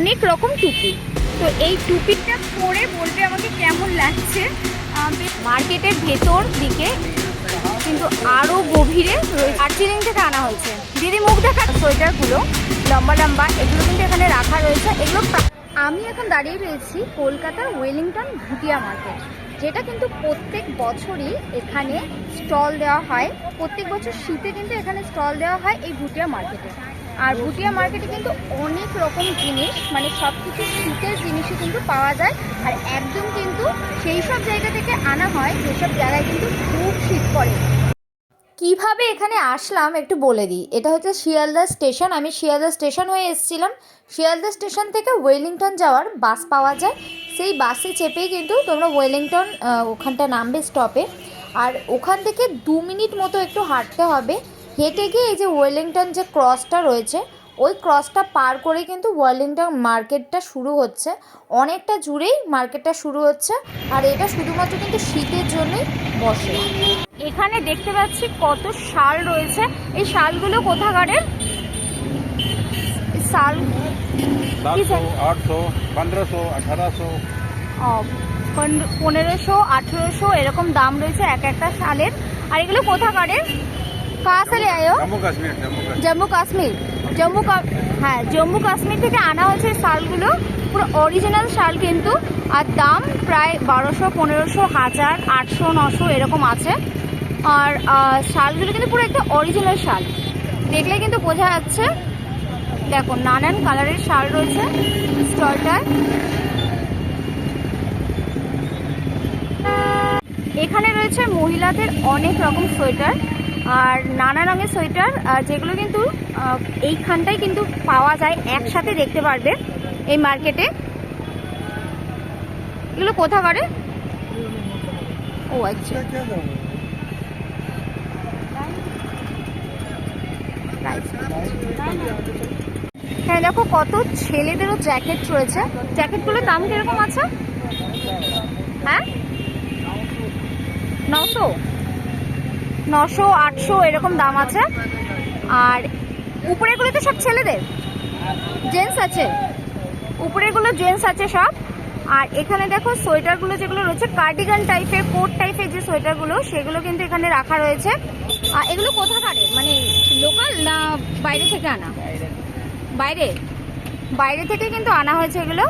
অনেক রকম টুপি। তো এই টুপিটা পরে বলবে আমাকে কেমন লাগছে। মার্কেটের ভেতর দিকে, কিন্তু আরও গভীরে দার্জিলিং থেকে আনা হয়েছে। দিদি মুখ দেখা, সোয়েটারগুলো লম্বা লম্বা, এগুলো কিন্তু এখানে রাখা রয়েছে। এগুলো আমি এখন দাঁড়িয়ে রয়েছি কলকাতার ওয়েলিংটন ভুটিয়া মার্কেট, যেটা কিন্তু প্রত্যেক বছরই এখানে স্টল দেওয়া হয়। প্রত্যেক বছর শীতে কিন্তু এখানে স্টল দেওয়া হয় এই ভুটিয়া মার্কেটে। আর ভুটিয়া মার্কেটে কিন্তু অনেক রকম জিনিস মানে সব কিছু শীতের জিনিসই কিন্তু পাওয়া যায়। আর একদম কিন্তু সেই সব জায়গা থেকে আনা হয়, যেসব জায়গায় কিন্তু খুব শীত পড়ে। কীভাবে এখানে আসলাম একটু বলে দিই। এটা হচ্ছে শিয়ালদা স্টেশন। আমি শিয়ালদা স্টেশন হয়ে এসেছিলাম। শিয়ালদা স্টেশন থেকে ওয়েলিংটন যাওয়ার বাস পাওয়া যায়। সেই বাসে চেপেই কিন্তু তোমরা ওয়েলিংটন ওখানটা নামবে স্টপে আর ওখান থেকে দু মিনিট মতো একটু হাঁটতে হবে। হেঁটে গিয়ে এই যে ওয়েলিংটন যে ক্রসটা রয়েছে ওই ক্রসটা পার করে কিন্তু ওয়েলিংটন মার্কেটটা শুরু হচ্ছে। অনেকটা জুড়েই মার্কেটটা শুরু হচ্ছে আর এটা শুধুমাত্র কিন্তু শীতের জন্যই বসে। এখানে দেখতে পাচ্ছি কত শাল রয়েছে। এই শালগুলো কোথাকারের? শাল পনেরোশো পনেরোশো আঠেরোশো এরকম দাম রয়েছে এক একটা শালের। আর এগুলো কোথাকারের? কাহা সালে আয়ো जम्मू कश्मीर जम्मू कश्मीर জম্মু কাশ্মীর জম্মু কা- হ্যাঁ জম্মু কাশ্মীর থেকে আনা হয়েছে এই শালগুলো পুরো অরিজিনাল শাল কিন্তু আর দাম প্রায় বারোশো পনেরোশো হাজার আটশো নশো এরকম আছে আর আহ, শালগুলো কিন্তু পুরো একটা অরিজিনাল শাল দেখলে কিন্তু বোঝা যাচ্ছে দেখো নানান কালারের শাল রয়েছে স্টলটায় এখানে রয়েছে মহিলাদের অনেক রকম সোয়েটার আর নানা রঙের সোয়েটার যেগুলো কিন্তু এইখানটাই কিন্তু পাওয়া যায়, একসাথে দেখতে পারবে এই মার্কেটে। এগুলো কোথা করে? ও আচ্ছা। হ্যাঁ দেখো কত ছেলেদেরও জ্যাকেট রয়েছে। জ্যাকেটগুলোর দাম কীরকম আছে? হ্যাঁ? নশো। নশো আটশো এরকম দাম আছে। আর উপরেগুলো তো সব ছেলেদের। জেন্টস আছে। উপরেগুলো জেন্টস আছে সব। আর এখানে দেখো সোয়েটারগুলো যেগুলো রয়েছে কার্ডিগান টাইপের কোট টাইপের যে সোয়েটারগুলো সেগুলো কিন্তু এখানে রাখা রয়েছে। আর এগুলো কোথাকারে? মানে লোকাল না বাইরে থেকে আনা? বাইরে? বাইরে থেকে কিন্তু আনা হয়েছে এগুলো।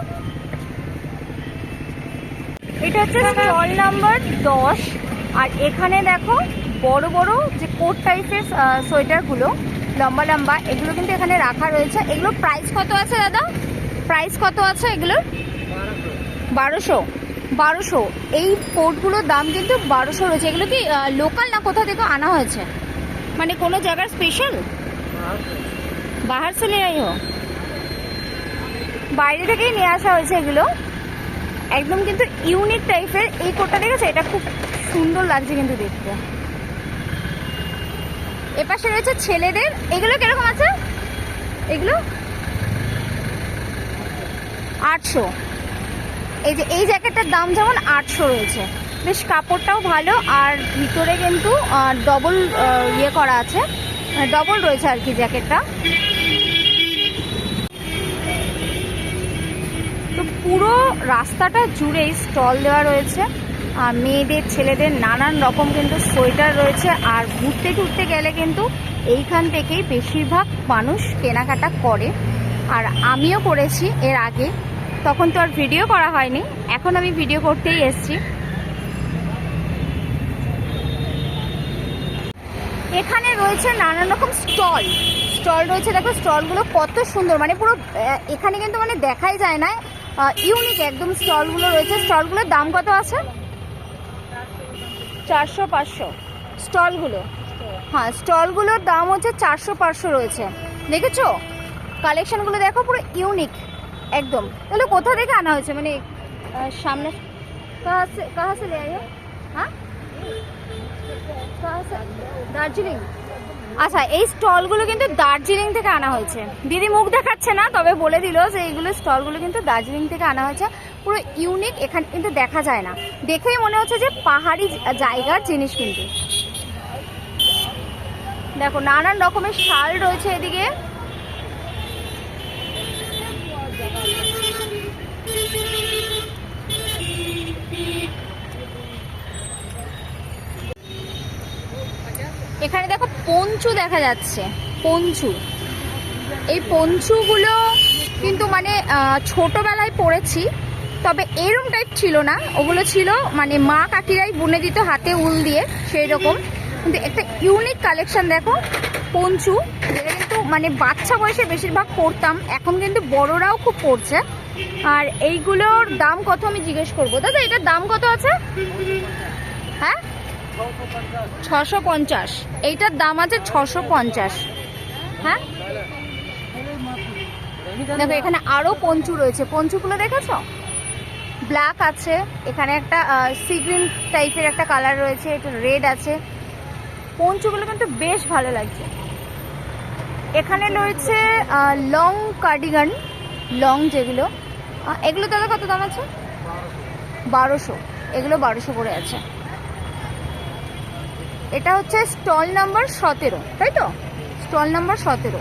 এটা হচ্ছে স্টল নাম্বার দশ। আর এখানে দেখো বড় বড় যে কোট টাইপের সোয়েটারগুলো, লম্বা লম্বা, এগুলো কিন্তু এখানে রাখা রয়েছে। এগুলো প্রাইস কত আছে দাদা? প্রাইস কত আছে এগুলোর? বারোশো। বারোশো। এই কোটগুলোর দাম কিন্তু বারোশো রয়েছে। এগুলো কি লোকাল না কোথা থেকে আনা হয়েছে? মানে কোনো জায়গার স্পেশাল বাহার সে নিয়ে হো বাইরে থেকেই নিয়ে আসা হয়েছে এগুলো। একদম কিন্তু ইউনিক টাইপের এই কোটটা দেখেছে? এটা খুব সুন্দর লাগছে কিন্তু দেখতে। এপাশে রয়েছে ছেলেদের। এগুলো কীরকম আছে? এগুলো? আটশো। এই যে, এই জ্যাকেটটার দাম যেমন আটশো রয়েছে। বেশ, কাপড়টাও ভালো, আর ভিতরে কিন্তু ডবল ইয়ে করা আছে। ডবল রয়েছে আর কি জ্যাকেটটা। তো পুরো রাস্তাটা জুড়েই স্টল দেওয়া রয়েছে। মেয়েদের, ছেলেদের নানান রকম কিন্তু সোয়েটার রয়েছে। আর ঘুরতে ঘুরতে গেলে কিন্তু এইখান থেকেই বেশিরভাগ মানুষ কেনাকাটা করে। আর আমিও করেছি এর আগে। তখন তো আর ভিডিও করা হয়নি। এখন আমি ভিডিও করতেই এসছি। এখানে রয়েছে নানান রকম স্টল। স্টল রয়েছে, দেখো স্টলগুলো কত সুন্দর। মানে পুরো এখানে কিন্তু মানে দেখাই যায় না। ইউনিক একদম স্টলগুলো রয়েছে। স্টলগুলোর দাম কত আছে? চারশো পাঁচশো। স্টলগুলো? হ্যাঁ স্টলগুলোর দাম হচ্ছে চারশো পাঁচশো রয়েছে। দেখেছ? কালেকশনগুলো দেখো পুরো ইউনিক একদম। তাহলে কোথা থেকে আনা হয়েছে? মানে সামনে। কাহা সে কাহা সে হ্যাঁ? কাহা সে? দার্জিলিং? আচ্ছা এই স্টলগুলো কিন্তু দার্জিলিং থেকে আনা হয়েছে। দিদি মুখ দেখাচ্ছে না, তবে বলে দিল যে এইগুলো স্টলগুলো কিন্তু দার্জিলিং থেকে আনা হয়েছে। পুরো ইউনিক এখানে কিন্তু দেখা যায় না। দেখেই মনে হচ্ছে যে পাহাড়ি জায়গার জিনিস কিন্তু। দেখো, নানান রকমের শাল রয়েছে এদিকে। এখানে দেখো পঞ্চু দেখা যাচ্ছে, পঞ্চু। এই পঞ্চুগুলো কিন্তু মানে ছোটবেলায় পড়েছি, তবে এরম টাইপ ছিল না। ওগুলো ছিল মানে মা কাকিরাই বুনে দিত হাতে উল দিয়ে সেই রকম কিন্তু একটা ইউনিক কালেকশন দেখো, পঞ্চু, যেটা কিন্তু মানে বাচ্চা বয়সে বেশিরভাগ পড়তাম, এখন কিন্তু বড়রাও খুব পড়ছে। আর এইগুলোর দাম কত আমি জিজ্ঞেস করব? দাদা, এটার দাম কত আছে? হ্যাঁ? ছশো পঞ্চাশ। এইটার দাম আছে ছশো পঞ্চাশ। হ্যাঁ? দেখো, এখানে আরও পঞ্চু রয়েছে। পঞ্চুগুলো দেখেছ? ব্ল্যাক আছে। এখানে একটা সি গ্রিন টাইপের একটা কালার রয়েছে। একটু রেড আছে। পঞ্চুগুলো কিন্তু বেশ ভালো লাগছে। এখানে রয়েছে লং কার্ডিগান লং যেগুলো। এগুলো দাদা কত দাম আছে? বারোশো। এগুলো বারোশো করে আছে। এটা হচ্ছে স্টল নাম্বার সতেরো, তাই তো? স্টল নাম্বার সতেরো।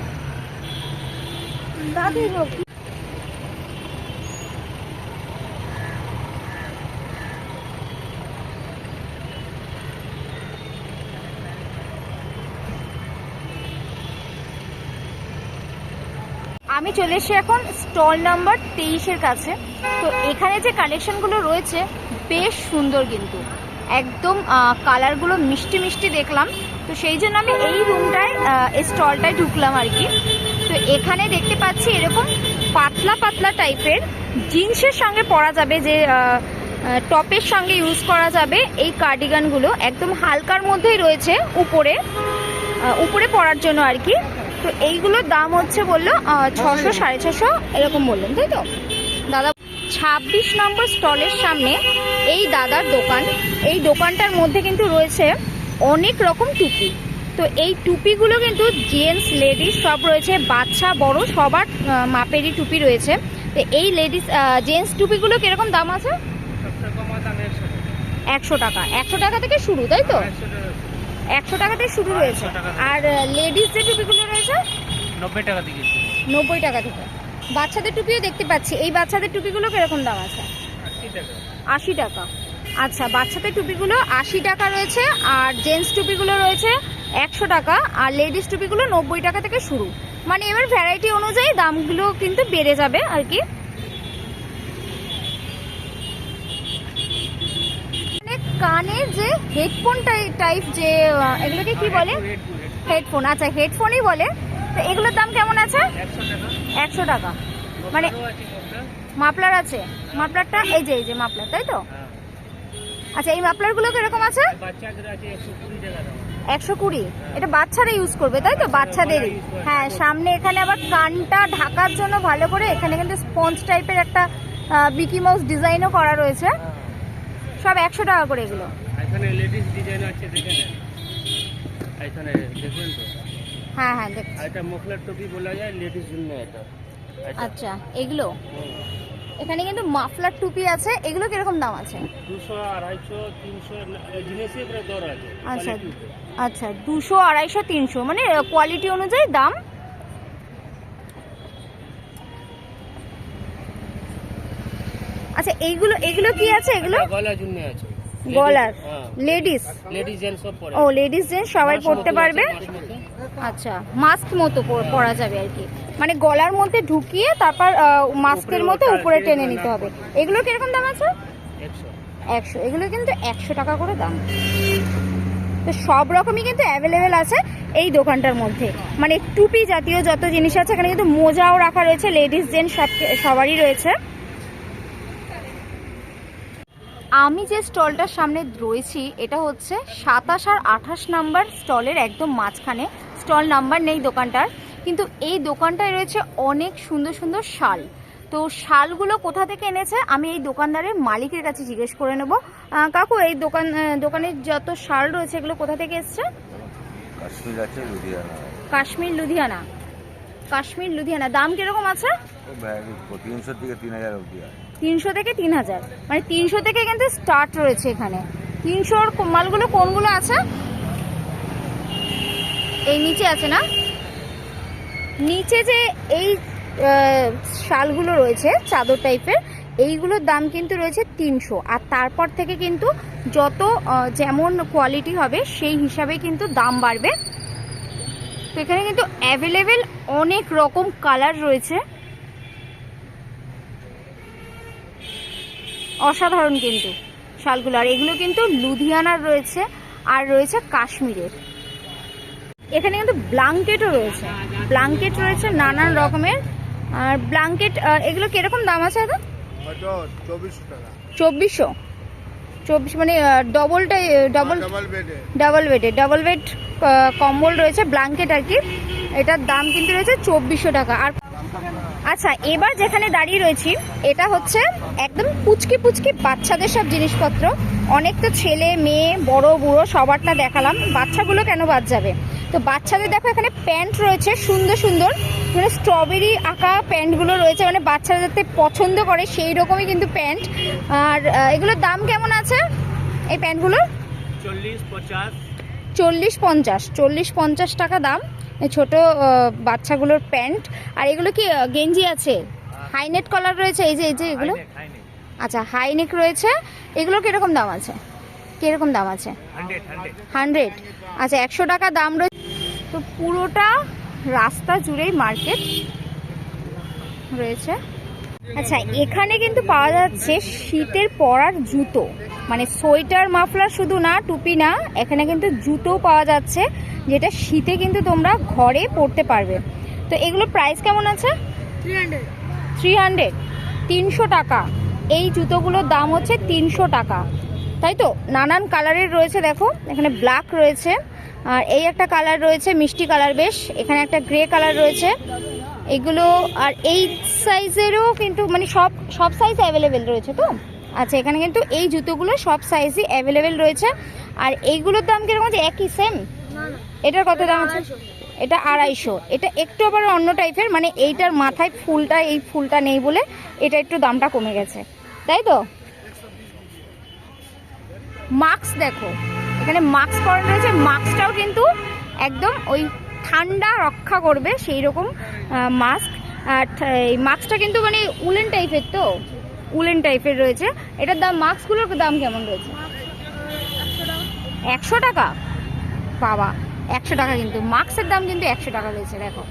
আমি চলে এসেছি এখন স্টল নাম্বার তেইশের কাছে। তো এখানে যে কালেকশনগুলো রয়েছে, বেশ সুন্দর কিন্তু। একদম কালারগুলো মিষ্টি মিষ্টি দেখলাম। তো সেই জন্য আমি এই রুমটায় এই স্টলটায় ঢুকলাম আর কি। তো এখানে দেখতে পাচ্ছি এরকম পাতলা পাতলা টাইপের জিন্সের সঙ্গে পরা যাবে যে টপের সঙ্গে ইউজ করা যাবে এই কার্ডিগানগুলো। একদম হালকার মধ্যেই রয়েছে উপরে উপরে পরার জন্য আর কি। তো এইগুলোর দাম হচ্ছে বলল ছশো সাড়ে ছশো, এরকম বললেন, তাই তো? দাদা ছাব্বিশ নম্বর স্টলের সামনে এই দাদার দোকান। এই দোকানটার মধ্যে কিন্তু রয়েছে অনেক রকম টুপি। তো এই টুপিগুলো কিন্তু জেন্টস লেডিস সব রয়েছে। বাচ্চা বড় সবার মাপেরই টুপি রয়েছে। তো এই লেডিস জেন্টস টুপিগুলো কীরকম দাম আছে? একশো টাকা। একশো টাকা থেকে শুরু তাই তো? একশো টাকা থেকে শুরু রয়েছে। আর লেডিস যে টুপিগুলো রয়েছে? নব্বই টাকা দিয়ে নব্বই টাকা থেকে। বাচ্চাদের টুপিও দেখতে পাচ্ছি। এই বাচ্চাদের টুপিগুলো কীরকম দাম আছে? আশি টাকা। আচ্ছা বাচ্চাদের টুপিগুলো আশি টাকা রয়েছে আর জেন্টস টুপিগুলো রয়েছে একশো টাকা আর লেডিস টুপিগুলো নব্বই টাকা থেকে শুরু। মানে এবার ভ্যারাইটি অনুযায়ী দামগুলো কিন্তু বেড়ে যাবে আর কি। মানে কানের যে হেডফোন টাইপ যে এগুলোকে কি বলে? হেডফোন আচ্ছা হেডফোনই বলে। তো এগুলোর দাম কেমন আছে? একশো টাকা। মানে? মাফলার আছে? মাফলারটা এই যে এই যে মাফলার তাই তো? হ্যাঁ। আচ্ছা এই মাফলারগুলো কীরকম আছে? আছে একশো কুড়ি এটা বাচ্চারা ইউজ করবে তাই তো? বাচ্চাদেরই। হ্যাঁ সামনে এখানে আবার কানটা ঢাকার জন্য ভালো করে এখানে কিন্তু স্পঞ্জ টাইপের একটা বিকি মাউস ডিজাইনও করা রয়েছে। সব একশো টাকা করে এগুলো। এখানে লেডিস ডিজাইন আছে দেখে নেন। এখানে দেখবেন তো। হ্যাঁ হ্যাঁ দেখ আর এটা মফলার টুপি বলা যায় লেডিস জন্য এটা। আচ্ছা এগুলো? এখানে কিন্তু মাফলার টুপি আছে এগুলো কীরকম দাম আছে? দুশো আড়াইশো তিনশো জিনিসের উপরে দর আছে আচ্ছা আচ্ছা দুশো আড়াইশো তিনশো মানে কোয়ালিটি অনুযায়ী দাম? আচ্ছা এইগুলো এগুলো কি আছে এগুলো? গলার জন্য আছে। গলার? লেডিস লেডিস জেন্টস সব পরে। ও লেডিস জেন্টস সবাই পড়তে পারবে। আচ্ছা মাস্ক মতো পরা যাবে আর কি। মানে গলার মধ্যে ঢুকিয়ে তারপর মাস্কের মতো উপরে টেনে নিতে হবে। এগুলো কীরকম দাম আছে? একশো। এগুলো কিন্তু একশো টাকা করে দাম। তো সব রকমই কিন্তু অ্যাভেলেবেল আছে এই দোকানটার মধ্যে। মানে টুপি জাতীয় যত জিনিস আছে এখানে কিন্তু মোজাও রাখা রয়েছে লেডিস জেন্টস সব সবারই রয়েছে। আমি যে স্টলটার সামনে রয়েছি এটা হচ্ছে সাতাশ আর আঠাশ নাম্বার স্টলের একদম মাঝখানে। স্টল নাম্বার নেই দোকানটার কিন্তু এই দোকানটায় রয়েছে অনেক সুন্দর সুন্দর শাল। তো শালগুলো কোথা থেকে এনেছে আমি এই দোকানদারের মালিকের কাছে জিজ্ঞেস করে নেব। কাকু এই দোকান দোকানের যত শাল রয়েছে এগুলো কোথা থেকে এসছে? কাশ্মীর আছে লুধিয়ানা। কাশ্মীর লুধিয়ানা। কাশ্মীর লুধিয়ানা। দাম কীরকম আছে? তিনশো থেকে তিন হাজার তিনশো থেকে তিন হাজার। মানে তিনশো থেকে কিন্তু স্টার্ট রয়েছে এখানে। তিনশোর মালগুলো কোনগুলো আছে? এই নিচে আছে না? নিচে যে এই শালগুলো রয়েছে, চাদর টাইপের এইগুলোর দাম কিন্তু রয়েছে তিনশো। আর তারপর থেকে কিন্তু যত যেমন কোয়ালিটি হবে, সেই হিসাবে কিন্তু দাম বাড়বে। তো এখানে কিন্তু অ্যাভেলেবেল অনেক রকম কালার রয়েছে। অসাধারণ কিন্তু শালগুলো। আর এগুলো কিন্তু লুধিয়ানার রয়েছে, আর রয়েছে কাশ্মীরের। এখানে কিন্তু ব্লাঙ্কেটও রয়েছে। ব্লাঙ্কেট রয়েছে নানান রকমের। আর ব্লাঙ্কেট এগুলো কীরকম দাম আছে দাদা? চব্বিশশো। চব্বিশ মানে ডবলটা ডবল ডবল বেডে ডাবল বেডে ডাবল বেড কম্বল রয়েছে ব্লাঙ্কেট আর কি। এটার দাম কিন্তু রয়েছে চব্বিশশো টাকা। আর আচ্ছা এবার যেখানে দাঁড়িয়ে রয়েছি এটা হচ্ছে একদম পুচকি পুচকি বাচ্চাদের সব জিনিসপত্র। অনেক তো ছেলে মেয়ে বড় বুড়ো সবারটা দেখালাম। বাচ্চাগুলো কেন বাদ যাবে? তো বাচ্চাদের দেখো এখানে প্যান্ট রয়েছে সুন্দর সুন্দর। মানে স্ট্রবেরি আঁকা প্যান্টগুলো রয়েছে মানে বাচ্চারা যাতে পছন্দ করে সেই রকমই কিন্তু প্যান্ট। আর এগুলোর দাম কেমন আছে? এই প্যান্টগুলোর? চল্লিশ পঞ্চাশ চল্লিশ পঞ্চাশ চল্লিশ পঞ্চাশ টাকা দাম। ছোট বাচ্চাগুলোর প্যান্ট। আর এগুলো কি গেঞ্জি আছে? হাইনেট কলার রয়েছে এই যে এই যে এগুলো? আচ্ছা হাইনেক রয়েছে। এগুলো কীরকম দাম আছে? কীরকম দাম আছে? হান্ড্রেড আচ্ছা একশো টাকা দাম রয়েছে। তো পুরোটা রাস্তা জুড়েই মার্কেট রয়েছে। আচ্ছা এখানে কিন্তু পাওয়া যাচ্ছে শীতের পরার জুতো। মানে সোয়েটার মাফলার শুধু না টুপি না এখানে কিন্তু জুতো পাওয়া যাচ্ছে যেটা শীতে কিন্তু তোমরা ঘরে পরতে পারবে। তো এগুলো প্রাইস কেমন আছে? থ্রি হান্ড্রেড তিনশো টাকা। এই জুতোগুলোর দাম হচ্ছে তিনশো টাকা। তাই তো? নানান কালারের রয়েছে দেখো। এখানে ব্ল্যাক রয়েছে। আর এই একটা কালার রয়েছে মিষ্টি কালার বেশ। এখানে একটা গ্রে কালার রয়েছে। এগুলো আর এই সাইজেরও কিন্তু মানে সব সব সাইজ অ্যাভেলেবেল রয়েছে তো? আচ্ছা এখানে কিন্তু এই জুতোগুলো সব সাইজই অ্যাভেলেবেল রয়েছে। আর এইগুলোর দাম কীরকম আছে? একই সেম এটার কত দাম আছে? এটা আড়াইশো। এটা একটু আবার অন্য টাইপের মানে এইটার মাথায় ফুলটা এই ফুলটা নেই বলে এটা একটু দামটা কমে গেছে। তাই তো? মাস্ক দেখো। এখানে মাস্ক পরানো রয়েছে। মাস্কটাও কিন্তু একদম ওই ঠান্ডা রক্ষা করবে সেই রকম মাস্ক আর এই মাস্কটা কিন্তু মানে উলেন টাইপের তো? উলেন টাইপের রয়েছে। এটার দাম মাস্কগুলোর দাম কেমন রয়েছে? একশো টাকা? বাবা, একশো টাকা কিন্তু। মাস্কের দাম কিন্তু একশো টাকা রয়েছে, দেখো।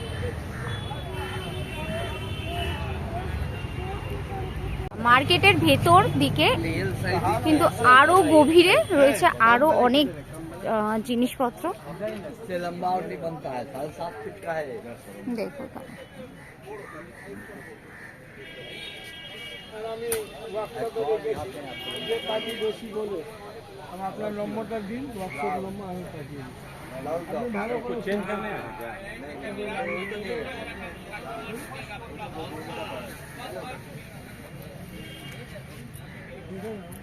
মার্কেটের ভেতর দিকে কিন্তু আরও গভীরে রয়েছে, আরও অনেক জিনিসপত্র। দেখো আমি বেশি বলে আপনার নম্বরটা দিন হোয়াটসঅ্যাপ নম্বর আমি পাঠিয়ে দিই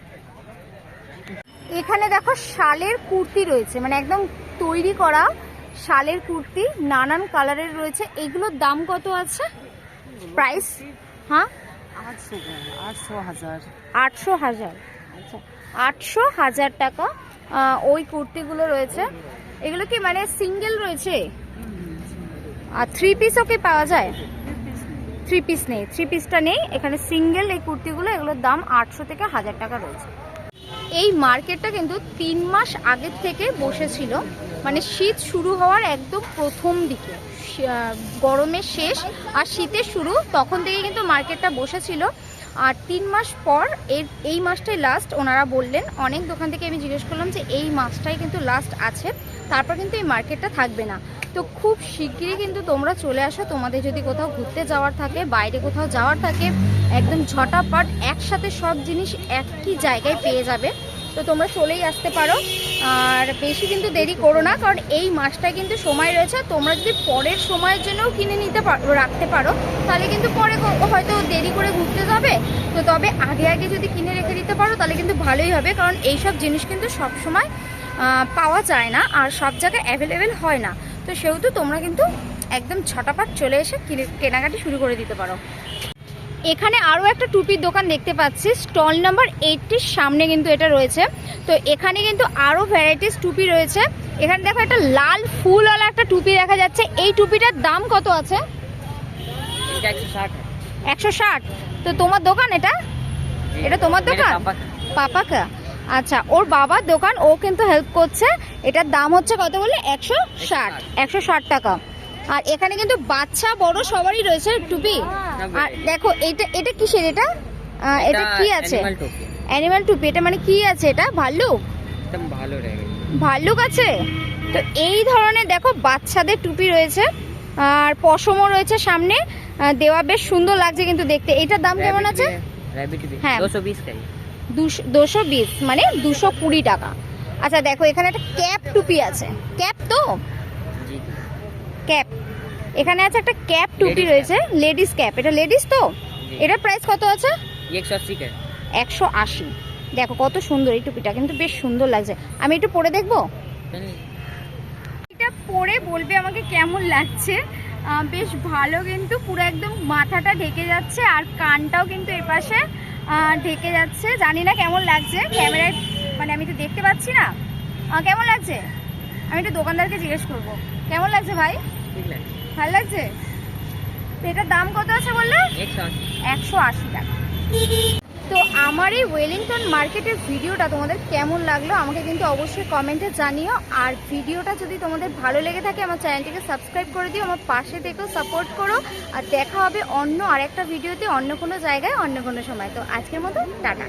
এখানে দেখো শালের কুর্তি রয়েছে মানে একদম তৈরি করা শালের কুর্তি নানান কালারের রয়েছে। এগুলোর দাম কত আছে? প্রাইস হ্যাঁ? আটশো হাজার। আচ্ছা আটশো হাজার টাকা ওই কুর্তিগুলো রয়েছে। এগুলো কি মানে সিঙ্গেল রয়েছে? আর থ্রি পিসও কি পাওয়া যায়? থ্রি পিস নেই থ্রি পিসটা নেই। এখানে সিঙ্গেল এই কুর্তিগুলো এগুলোর দাম আটশো থেকে হাজার টাকা রয়েছে। এই মার্কেটটা কিন্তু তিন মাস আগের থেকে বসেছিল। মানে শীত শুরু হওয়ার একদম প্রথম দিকে। গরমের শেষ আর শীতের শুরু তখন থেকে কিন্তু মার্কেটটা বসেছিল। আর তিন মাস পর এর, এই মাসটাই লাস্ট ওনারা বললেন, অনেক দোকান থেকে আমি জিজ্ঞেস করলাম যে এই মাসটাই কিন্তু লাস্ট আছে, তারপর কিন্তু এই মার্কেটটা থাকবে না। তো খুব শিগগিরই কিন্তু তোমরা চলে আসো, তোমাদের যদি কোথাও ঘুরতে যাওয়ার থাকে, বাইরে কোথাও যাওয়ার থাকে, একদম ঝটাপট একসাথে সব জিনিস একই জায়গায় পেয়ে যাবে। তো তোমরা চলেই আসতে পারো। আর বেশি কিন্তু দেরি করো না, কারণ এই মাসটায় কিন্তু সময় রয়েছে। তোমরা যদি পরের সময়ের জন্যও কিনে নিতে পারো রাখতে পারো, তাহলে কিন্তু পরে হয়তো দেরি করে ঘুরতে যাবে। তো তবে আগে আগে যদি কিনে রেখে দিতে পারো, তাহলে কিন্তু ভালোই হবে, কারণ এই সব জিনিস কিন্তু সব সময় পাওয়া যায় না, আর সব জায়গায় অ্যাভেলেবেল হয় না। তো সেহেতু তোমরা কিন্তু একদম ছটাপাট চলে এসে কিনে- কেনাকাটি শুরু করে দিতে পারো। এখানে আরও একটা টুপির দোকান দেখতে পাচ্ছি। স্টল নাম্বার এইটটির সামনে কিন্তু এটা রয়েছে। তো এখানে কিন্তু আরও ভ্যারাইটিস টুপি রয়েছে। এখানে দেখো একটা লাল ফুলওয়ালা একটা টুপি দেখা যাচ্ছে। এই টুপিটার দাম কত আছে? একশো ষাট। তো তোমার দোকান এটা? এটা তোমার দোকান? পাপাকা। আচ্ছা ওর বাবার দোকান ও কিন্তু হেল্প করছে। এটার দাম হচ্ছে কত বলে একশো ষাট। একশো ষাট টাকা। আর এখানে কিন্তু বাচ্চা বড় সবারই রয়েছে টুপি। আর দেখো এটা এটা কিসের এটা? এটা কি আছে? অ্যানিমাল টুপি। এটা মানে কি আছে এটা? ভাল্লুক? ভাল্লুক আছে? তো এই ধরনের দেখো বাচ্চাদের টুপি রয়েছে। আর পশমও রয়েছে সামনে। দেওয়া বেশ সুন্দর লাগছে কিন্তু দেখতে। এটার দাম কেমন আছে? হ্যাঁ। দুশো বিশ মানে দুশো কুড়ি টাকা। আচ্ছা দেখো এখানে একটা ক্যাপ টুপি আছে। ক্যাপ তো? এখানে আছে একটা ক্যাপ টুপি রয়েছে লেডিস ক্যাপ এটা লেডিস তো? এটার প্রাইস কত আছে? একশো আশি দেখো কত সুন্দর এই টুপিটা কিন্তু বেশ সুন্দর লাগছে। আমি একটু পরে দেখব? এটা পরে বলবে আমাকে কেমন লাগছে। বেশ ভালো কিন্তু পুরো একদম মাথাটা ঢেকে যাচ্ছে আর কানটাও কিন্তু এপাশে ঢেকে যাচ্ছে। জানি না কেমন লাগছে ক্যামেরায় মানে আমি তো দেখতে পাচ্ছি না। কেমন লাগছে? আমি একটু দোকানদারকে জিজ্ঞেস করব। কেমন লাগছে ভাই? ঠিক ভালো লাগছে? এটার দাম কত আছে বললে? একশো আশি টাকা। তো আমার এই ওয়েলিংটন মার্কেটের ভিডিওটা তোমাদের কেমন লাগল আমাকে কিন্তু অবশ্যই কমেন্টে জানিও। আর ভিডিওটা যদি তোমাদের ভালো লেগে থাকে, আমার চ্যানেলটিকে সাবস্ক্রাইব করে দিও, আমার পাশে থেকেও সাপোর্ট করো। আর দেখা হবে অন্য আরেকটা ভিডিওতে অন্য কোনো জায়গায়, অন্য কোনো সময়। তো আজকের মতো, টাটা।